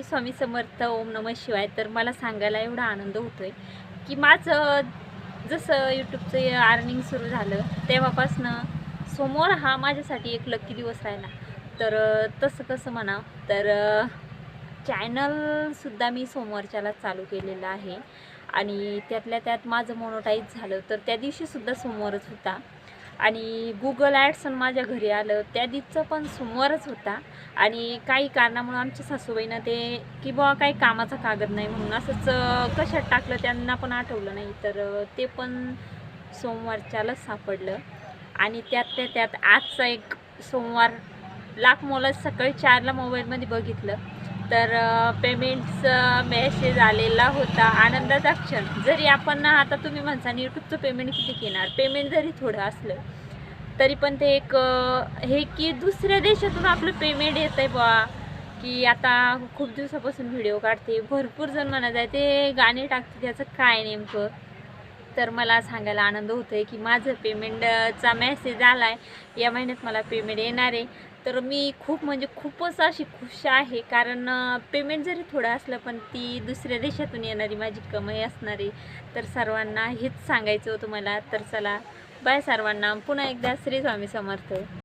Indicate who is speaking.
Speaker 1: श्री स्वामी समर्थ ओम नम शिवाय. तर मला सांगायला एवढा आनंद होतो आहे की माझं जसं यूट्यूबचं अर्निंग सुरू झालं तेव्हापासनं सोमवार हा माझ्यासाठी एक लक्की दिवस राहिला. तर तसं कसं म्हणावं तर चॅनलसुद्धा मी सोमवारच्याला चालू केलेलं आहे. आणि त्यातल्या त्यात माझं मोनोटाईज झालं. तर त्या दिवशीसुद्धा सोमवारच होता. आणि गुगल ॲड्सन माझ्या घरी आलं त्या दिवसचं पण सोमवारच होता. आणि काही कारणामुळं आमच्या सासूबाईनं ते की बुवा काही कामाचा कागद नाही म्हणून असंच कशात टाकलं त्यांना पण आठवलं नाही. तर ते पण सोमवारच्यालाच सापडलं. आणि त्यात त्या त्यात आजचा एक सोमवार लाख मोला सकाळी चारला मोबाईलमध्ये बघितलं. तर पेमेंटचं मेसेज आलेला होता आनंदाचा क्षण. जरी आपण आता तुम्ही म्हणसान यूट्यूबचं पेमेंट किती घेणार? पेमेंट जरी थोडं असलं तरी पण ते एक हे की दुसऱ्या देशातून आपलं पेमेंट येत आहे बा की आता खूप दिवसापासून व्हिडिओ काढते भरपूर जण म्हणत आहे ते गाणे टाकते त्याचं काय नेमकं? तर मला सांगायला आनंद होतो आहे की माझं पेमेंटचा मेसेज आला आहे या महिन्यात मला पेमेंट येणार आहे. तर मी खूप म्हणजे खूपच अशी खुश आहे. कारण पेमेंट जरी थोडं असलं पण ती दुसऱ्या देशातून येणारी माझी कमाई असणार. आहे तर सर्वांना हेच सांगायचं होतं मला. तर चला बाय सर्वांना. पुन्हा एकदा श्री स्वामी समर्थ.